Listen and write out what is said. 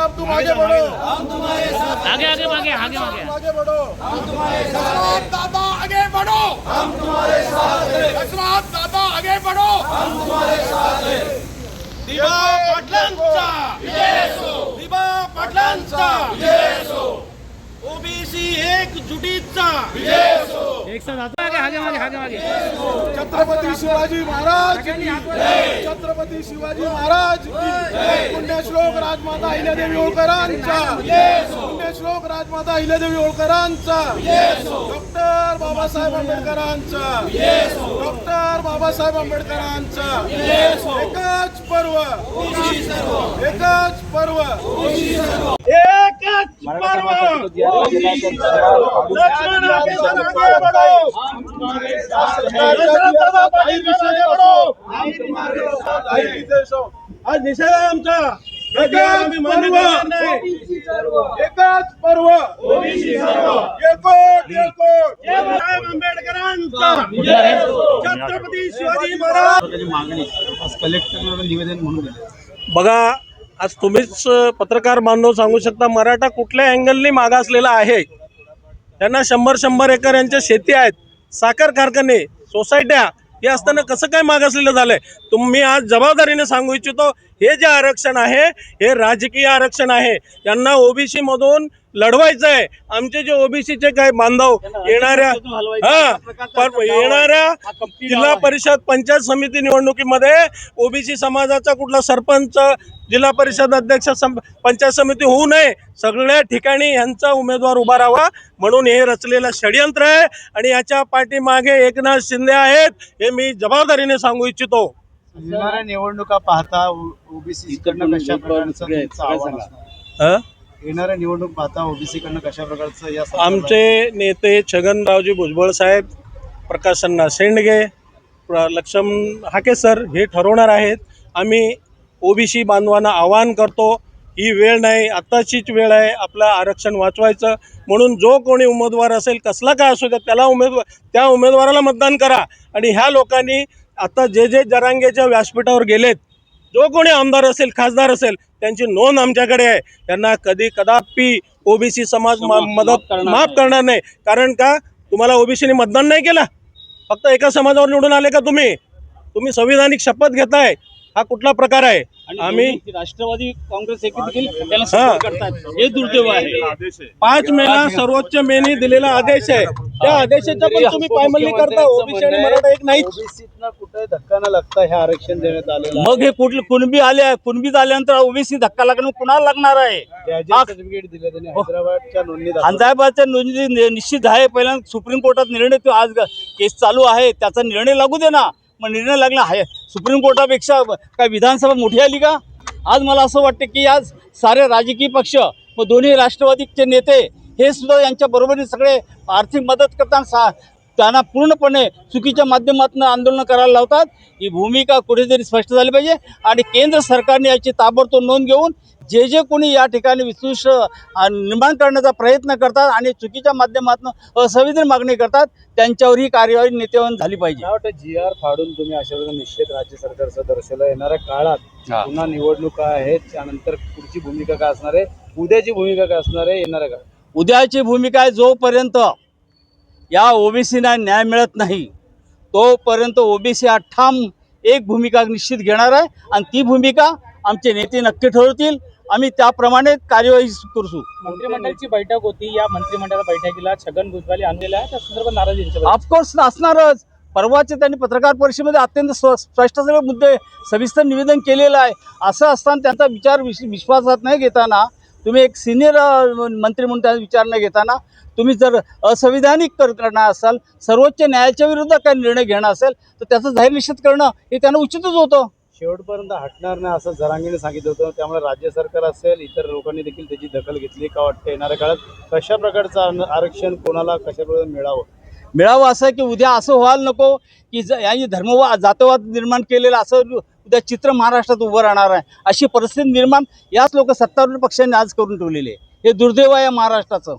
साहब तुम आगे बढ़ो। आगे आगे आगे आगे आगे। आगे बढ़ो। दशरथ दादा आगे बढ़ो। हम तुम्हारे साथ दशरथ दादा आगे बढ़ो। हम तुम्हारे साथ दिवा पाटलांचा। दिवा पाटलांचा। ओबीसी एक जुटीचा छत्रपती शिवाजी महाराज. छत्रपती शिवाजी महाराज पुण्यश्लोक राजमाता अहिल्यादेवी होळकरांचा. पुण्यश्लोक राजमाता अहिल्यादेवी होळकरांचा. डॉक्टर बाबासाहेब आंबेडकरांचा. डॉक्टर बाबासाहेब आंबेडकरांचा. एकच पर्व. एकच पर्व एकच पर्व लक्ष्मण आगे बढ़ो आज निषेध आहे आमचा. एकच पर्व. आंबेडकरांचा. छत्रपती शिवाजी महाराज. मागणी. आज कलेक्टरला निवेदन म्हणून बघा आज तुम्हीच पत्रकार बांधव सांगू शकता मराठा कुठल्या अँगलनी मागासलेला आहे? त्यांना शंभर शंभर एकर यांच्या शेती आहेत. साखर कारखाने सोसायट्या हे असताना कसं काय मागासलेलं झालंय? तुम्ही आज जबाबदारीने सांगू इच्छितो हे जे आरक्षण आहे हे राजकीय आरक्षण आहे. यांना ओबीसी मधून लढवायचं आहे आमचे जे ओबीसीचे काय बांधव येणाऱ्या हा येणाऱ्या जिल्हा परिषद पंचायत समिती निवडणुकीमध्ये ओबीसी समाजाचा कुठला सरपंच जिल्हा परिषद अध्यक्ष सम- पंचायत समिती होऊ नये. सगळ्या ठिकाणी यांचा उमेदवार उभा राहावा. म्हणून हे रचलेलं षडयंत्र आहे. आणि याच्या पाठीमागे एकनाथ शिंदे आहेत हे मी जबाबदारीने सांगू इच्छितो. येणाऱ्या निवडणुका पाहता ओबीसी कडनं कशा प्रकारचं तुमचं आव्हान असणार? हं? येणाऱ्या निवडणूक पाहता ओबीसी कडनं कशा प्रकारचं या संदर्भात- आमचे नेते छगनरावजी भुजबळ साहेब प्रकाशन्ना शेंडगे प्र- लक्ष्मण हाके सर हे ठरवणार आहेत. आम्ही ओबीसी बांधवांना आवाहन करतो ही वेळ नाही आत्ताचीच वेळ आहे आपलं आरक्षण वाचवायचं. म्हणून जो कोणी उमेदवार असेल कसला काय असू द्या त्याला उमेदवार त्या उमेदवाराला मतदान करा. आणि ह्या लोकांनी आता जे जे जरांगेच्या व्यासपीठावर गेलेत जो कोणी आमदार असेल खासदार असेल त्यांची नोंद आमच्याकडे आहे. त्यांना कधी कदापि ओबीसी समाज मदत माफ करणार नाही. कारण का? तुम्हाला ओबीसीने मतदान नाही केलं? फक्त एका समाजावर निवडून आले का तुम्ही? तुम्ही संविधानिक शपथ घेताय. हा कुठला प्रकार आहे? आम्ही राष्ट्रवादी काँग्रेस हा. हे दुर्दैव आहे. पाच मेला सर्वोच्च मेने दिलेला आदेश आहे. त्या आदेशाचा पण तुम्ही पायमल्ली करता ओबीसी आणि मराठा एक नाही कुठे धक्का न लागता हे आरक्षण देण्यात आलेलं मग हे कुठले कुणबी आले कुणबी आल्यानंतर ओबीसी धक्का लागणं कुणाला लागणार आहे? ग्रॅज्युएट सर्टिफिकेट दिलं त्यांनी हैदराबादच्या नोंदणी अंजाबादच्या नोंदणी निश्चित आहे. पहिल्यांदा सुप्रीम कोर्टात निर्णय तो आज केस चालू आहे. त्याचा निर्णय लागू दे ना. मग निर्णय लागला. आहे सुप्रीम कोर्टापेक्षा काय विधानसभा मोठी आली का? आज मला असं वाटतं की आज सारे राजकीय पक्ष व दोन्ही राष्ट्रवादीचे नेते हे सुद्धा यांच्या बरोबरीने सगळे आर्थिक मदत करताना सा त्यांना पूर्णपणे चुकीच्या माध्यमातून आंदोलन करायला लावतात. ही भूमिका कुठेतरी स्पष्ट झाली पाहिजे. आणि केंद्र सरकारने याची ताबडतोब नोंद घेऊन जे जे कोणी या ठिकाणी अ, निर्माण करण्याचा प्रयत्न करतात आणि चुकीच्या माध्यमातून असंविधान मागणी करतात त्यांच्यावर ही कार्यवाही नेतेवन झाली पाहिजे. जी आर फाडून तुम्ही अशा प्रकारे निश्चित राज्य सरकारचा दर्शवलं? येणाऱ्या काळात पुन्हा निवडणुका आहेत त्यानंतर पुढची भूमिका काय असणार आहे? उद्याची भूमिका काय असणार आहे येणाऱ्या काळात? उद्याची भूमिका आहे जोपर्यंत या ओबीसीना न्याय मिळत नाही. तोपर्यंत ओबीसी हा ठाम एक भूमिका निश्चित घेणार आहे आणि ती भूमिका आमचे नेते नक्की ठरवतील. आम्ही त्याप्रमाणे कार्यवाही करू मंत्रिमंडळाची बैठक होती. या मंत्रिमंडळ बैठकीला छगन भुजबळ आणलेला आहे. त्या संदर्भात नाराजी. ऑफकोर्स असणारच परवाचे त्यांनी पत्रकार परिषदेमध्ये अत्यंत स्व- स्पष्ट सगळे मुद्दे सविस्तर निवेदन केलेलं आहे. असं असताना त्यांचा विचार विश विश्वासात नाही घेताना तुम्ही एक सिनियर मंत्री म्हणून त्या विचार न घेताना तुम्ही जर असंविधानिक कर- करणार असाल सर्वोच्च न्यायालयाच्या विरुद्ध काही निर्णय घेणं असेल तर त्याचं जाहीर निषेध करणं हे त्यांना उचितच होतं. शेवटपर्यंत हटणार नाही असं जरांगीने सांगितलं होतं. त्यामुळे राज्य सरकार असेल इतर लोकांनी देखील त्याची दखल घेतली. का वाटतं येणाऱ्या काळात कशा प्रकारचं आरक्षण कोणाला कशा प्रकारे मिळावं? मिळावं असं की उद्या असं व्हायला नको की ज यांनी धर्मवाद जातवाद निर्माण केलेलं असं उद्या चित्र महाराष्ट्रात उभं राहणार आहे. अशी परिस्थिती निर्माण याच लोक सत्तारूढ पक्षांनी आज करून ठेवलेली आहे. हे दुर्दैव आहे या महाराष्ट्राचं.